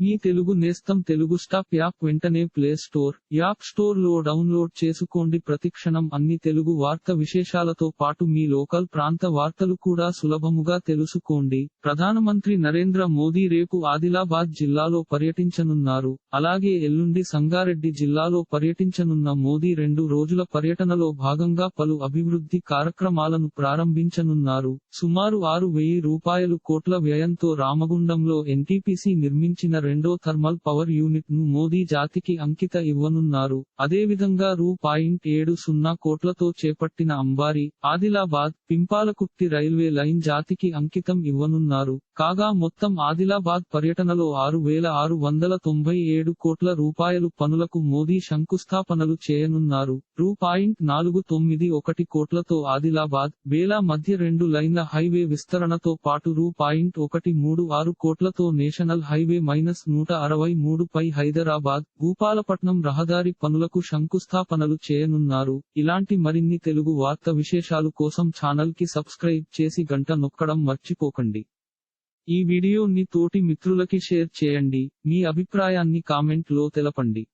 మీ తెలుగు నేస్తం Telugu stop app వెంటనే play store app స్టోర్లో డౌన్లోడ్ చేసుకోండి. ప్రతిక్షణం అన్ని తెలుగు వార్త విశేషాలతో పాటు మీ లోకల్ ప్రాంత వార్తలు కూడా సులభముగా తెలుసుకోండి. ప్రధానమంత్రి నరేంద్ర మోదీ రేపు ఆదిలాబాద్ జిల్లాలో పర్యటించనున్నారు. అలాగే ఎల్లుండి సంగారెడ్డి జిల్లాలో పర్యటించనున్న మోదీ రెండు రోజుల పర్యటనలో భాగంగా పలు అభివృద్ధి కార్యక్రమాలను ప్రారంభించనున్నారు. సుమారు ఆరు వెయ్యి రూపాయలు కోట్ల వ్యయంతో రామగుండంలో ఎన్టీపీసీ నిర్మించిన రెండో థర్మల్ పవర్ యూనిట్ను మోదీ జాతికి అంకిత ఇవ్వనున్నారు. అదేవిధంగా రూ. పాయింట్ ఏడు సున్నా కోట్లతో చేపట్టిన అంబారి ఆదిలాబాద్ పింపాలకుర్తి రైల్వే లైన్ జాతికి అంకితం ఇవ్వనున్నారు. కాగా మొత్తం ఆదిలాబాద్ పర్యటనలో ఆరు వేల ఆరు వందల తొంభై ఏడు కోట్ల రూపాయలు పనులకు మోదీ శంకుస్థాపనలు చేయనున్నారు. రూ. పాయింట్ నాలుగు తొమ్మిది ఒకటి కోట్లతో ఆదిలాబాద్ బేలా మధ్య రెండు లైన్ల హైవే విస్తరణతో పాటు రూ. పాయింట్ ఒకటి మూడు ఆరు కోట్లతో నేషనల్ హైవే మైనస్ నూట అరవై మూడు పై హైదరాబాద్ భూపాలపట్నం రహదారి పనులకు శంకుస్థాపనలు చేయనున్నారు. ఇలాంటి మరిన్ని తెలుగు వార్త విశేషాలు కోసం ఛానల్కి సబ్స్క్రైబ్ చేసి గంట నొక్కడం మర్చిపోకండి. ఈ వీడియోని తోటి మిత్రులకి షేర్ చేయండి. మీ అభిప్రాయాన్ని కామెంట్లో తెలపండి.